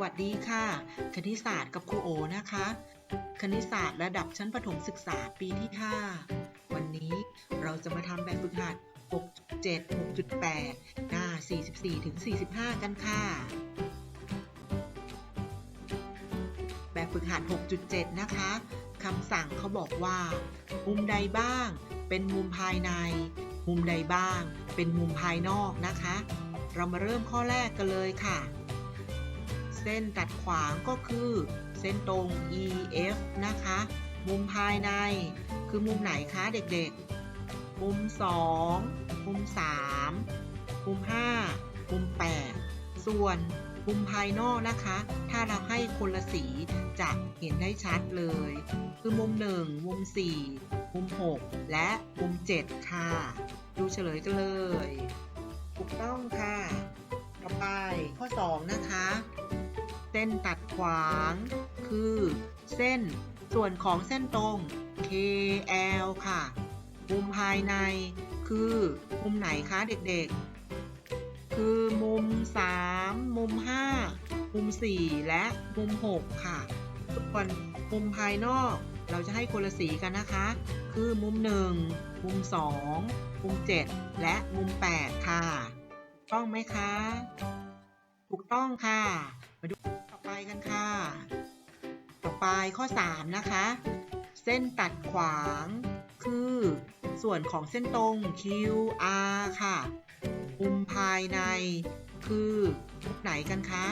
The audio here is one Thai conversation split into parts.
วัสดีค่ะ คณิตศาสตร์กับครูโอนะคะ คณิตศาสตร์ระดับชั้นประถมศึกษาปีที่ 5 วันนี้เราจะมาทำแบบฝึกหัด 6.7 6.8 หน้า 44 ถึง 45 กันค่ะ แบบฝึกหัด 6.7 นะคะคำสั่งเขาบอกว่า มุมใดบ้าง เป็นมุมภายใน มุมใดบ้าง เป็นมุมภายนอกนะคะ เรามาเริ่มข้อแรกกันเลยค่ะ เส้นตัดขวางก็คือ เส้นตรง EF นะคะ มุมภายในคือมุมไหนคะเด็กๆ มุม 2 มุม 3 มุม 5 มุม 8 ส่วนมุมภายนอกนะคะ ถ้าเราให้คนละสีจะเห็นได้ชัดเลย คือมุม 1 มุม 4 มุม 6 และมุม 7 ค่ะ ดูเฉลยกันเลย ถูกต้องค่ะ ต่อไปข้อ 2 นะคะ เส้นตัดขวาง คือ เส้นส่วนของเส้นตรง KL ค่ะ มุมภายในคือ มุมไหนคะเด็กๆ คือมุม 3 มุม 5 มุม 4 และมุม 6 ค่ะ ส่วนมุมภายนอกเราจะให้คนละสีกันนะคะ คือมุม 1 มุม 2 มุม 7 และมุม 8 ค่ะถูกต้องไหมคะ ถูกต้องค่ะ มาดู กันค่ะ ต่อไปข้อ 3 นะคะ เส้นตัดขวางคือส่วนของเส้นตรง QR ค่ะมุมภายในคือมุมไหนกันคะ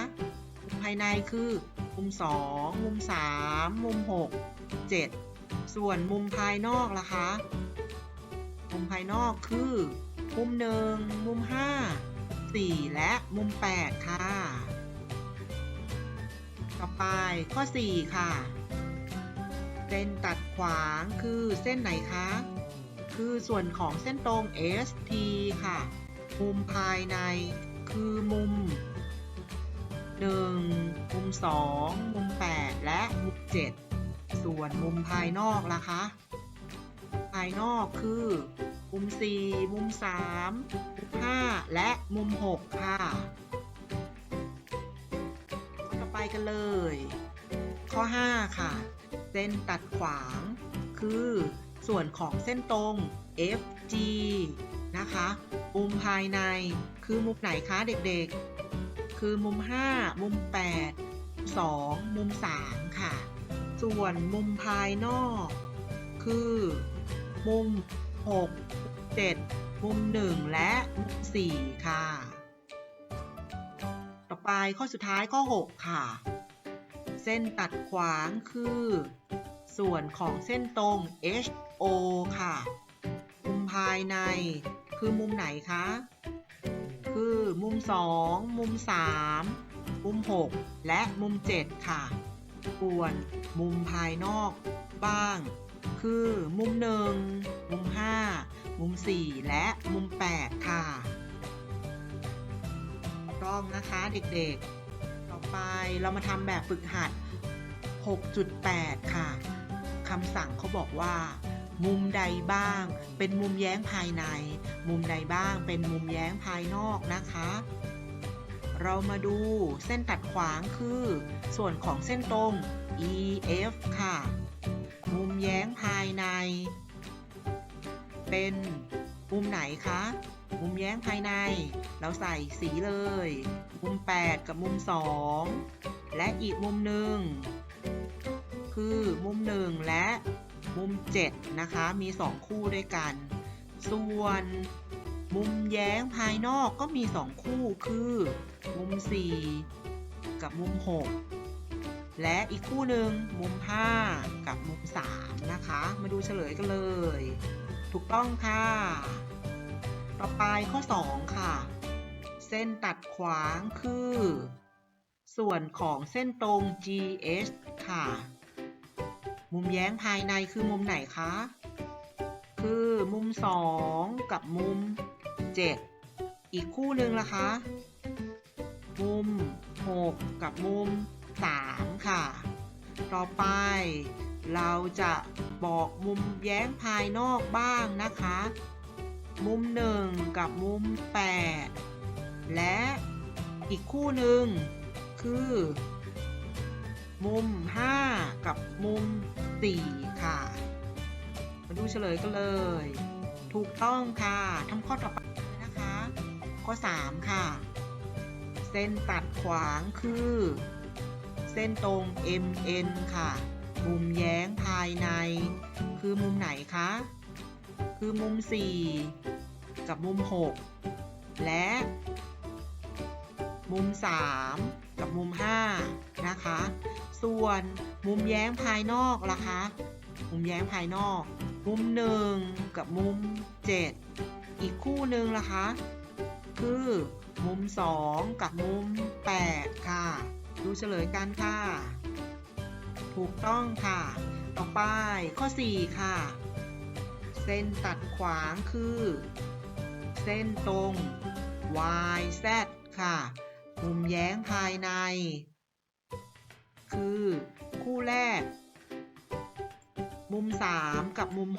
มุมภายในคือมุม 2 มุม 3 มุม 6 7 ส่วนมุมภายนอกล่ะคะ มุมภายนอกคือ มุม 1 มุม 5 4 และมุม 8 ค่ะ ต่อไปข้อ 4 ค่ะ เส้นตัดขวางคือเส้นไหนคะ คือส่วนของเส้นตรง ST ค่ะ มุมภายในคือมุม 1 มุม 2 มุม 8 และมุม 7 ส่วนมุมภายนอกล่ะคะ ภายนอกคือ มุม 4 มุม 3 มุม 5 และมุม 6 ค่ะ ไปกันเลย ข้อ 5 ค่ะ เส้นตัดขวาง คือส่วนของเส้นตรง FG นะคะ มุมภายในคือมุมไหนคะเด็กๆ คือมุม 5 มุม 8 2 มุม 3 ค่ะ ส่วนมุมภายนอก คือ มุม 6 7 มุม 1 และมุม4ค่ะต่อ ไปข้อสุดท้ายข้อ 6 ค่ะ เส้นตัดขวางคือ ส่วนของเส้นตรง HO ค่ะ มุมภายในคือมุมไหนคะ คือมุม 2 มุม 3 มุม 6 และมุม 7 ค่ะส่วนมุมภายนอกบ้าง คือมุม 1 มุม 5 มุม 4 และมุม 8 ค่ะ ต้องนะคะเด็กๆ ต่อไปเรามาทำแบบฝึกหัด 6.8 ค่ะคำสั่งเขาบอกว่า มุมใดบ้าง เป็นมุมแย้งภายใน มุมใดบ้างเป็นมุมแย้งภายนอกนะคะ เรามาดูเส้นตัดขวางคือ ส่วนของเส้นตรง EF ค่ะ มุมแย้งภายใน เป็น มุมไหนคะ มุมแย้งภายใน เราใส่สีเลย มุม 8 กับมุม 2 และอีกมุมหนึ่งคือมุม 1 และมุม 7 นะคะ มี 2 คู่ด้วยกัน ส่วนมุมแย้งภายนอกก็มี 2 คู่คือ มุม 4 กับมุม 6 และอีกคู่หนึ่งมุม 5 กับมุม 3 นะคะ มาดูเฉลยกันเลย ถูกต้องค่ะ ต่อไปข้อ 2 ค่ะ เส้นตัดขวางคือ ส่วนของเส้นตรง GH ค่ะ มุมแย้งภายในคือมุมไหนคะ คือมุม 2 กับมุม 7 อีกคู่หนึ่งล่ะคะ มุม 6 กับมุม 3 ค่ะ ต่อไป เราจะบอกมุมแย้งภายนอกบ้างนะคะ มุม 1 กับมุม 8 และอีกคู่หนึ่งคือ มุม 5 กับมุม 4 ค่ะ มาดูเฉลยกันเลย ถูกต้องค่ะทำข้อต่อไปนะคะ ข้อ 3 ค่ะ เส้นตัดขวางคือ เส้นตรง MN ค่ะ มุมแย้งภายใน คือมุมไหนคะ คือมุม 4 กับมุม 6 และ มุม 3 กับมุม 5 นะคะ ส่วนมุมแย้งภายนอกล่ะคะ มุมแย้งภายนอก มุม 1 กับมุม 7 อีกคู่หนึ่งล่ะคะ คือมุม 2 กับมุม 8 ค่ะ ดูเฉลยกันค่ะ ถูกต้องค่ะ ต่อไปข้อ 4 ค่ะ เส้นตัดขวางคือ เส้นตรง YZ ค่ะ มุมแย้งภายใน คือ คู่แรก มุม 3 กับมุม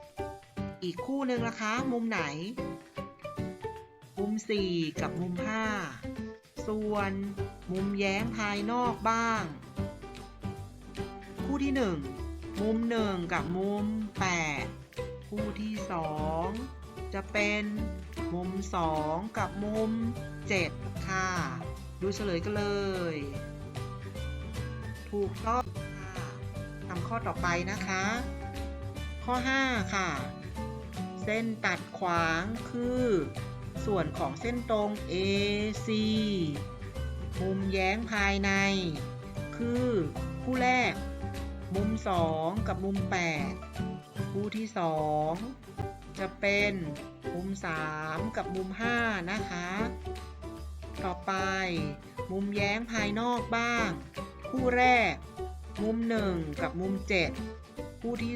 6 อีกคู่หนึ่งนะคะ มุมไหน มุม 4 กับมุม 5 ส่วนมุมแย้งภายนอกบ้าง ที่ 1 มุม 1 กับมุม 8 คู่ที่ 2 จะเป็นมุม 2 กับมุม 7 ค่ะ ดูเฉลยกันเลย ถูกต้องค่ะทำข้อต่อไปนะคะ ข้อ 5 ค่ะ เส้นตัดขวางคือ ส่วนของเส้นตรง AC มุมแย้งภายใน คือ คู่แรก มุม 2 กับมุม 8 คู่ที่ 2 จะเป็นมุม 3 กับมุม 5 นะคะ ต่อไปมุมแย้งภายนอกบ้าง คู่แรก มุม 1 กับมุม 7 คู่ที่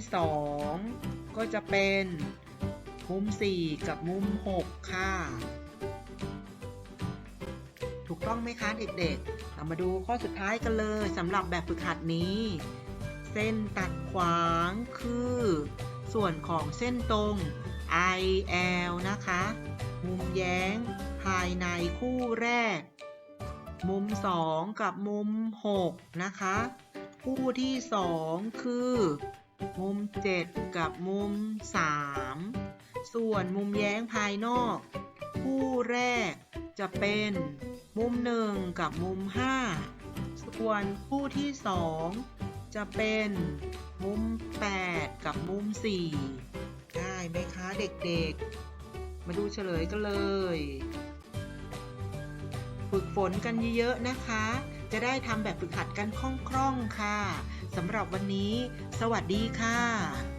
2 ก็จะเป็นมุม 4 กับมุม 6 ค่ะ ถูกต้องไหมคะเด็กๆ เรามาดูข้อสุดท้ายกันเลยสำหรับแบบฝึกหัดนี้ เส้นตัดขวางคือ ส่วนของเส้นตรง IL นะคะ มุมแย้งภายในคู่แรก มุม 2 กับมุม 6 นะคะ คู่ที่ 2 คือ มุม 7 กับมุม 3 ส่วนมุมแย้งภายนอก คู่แรกจะเป็น มุม 1 กับมุม 5 ส่วนคู่ที่ 2 จะเป็นมุม 8 กับมุม 4 ได้ไหมคะเด็กๆ มาดูเฉลยกันเลย ฝึกฝนกันเยอะๆนะคะ จะได้ทำแบบฝึกหัดกันคล่องๆค่ะสำหรับวันนี้ สวัสดีค่ะ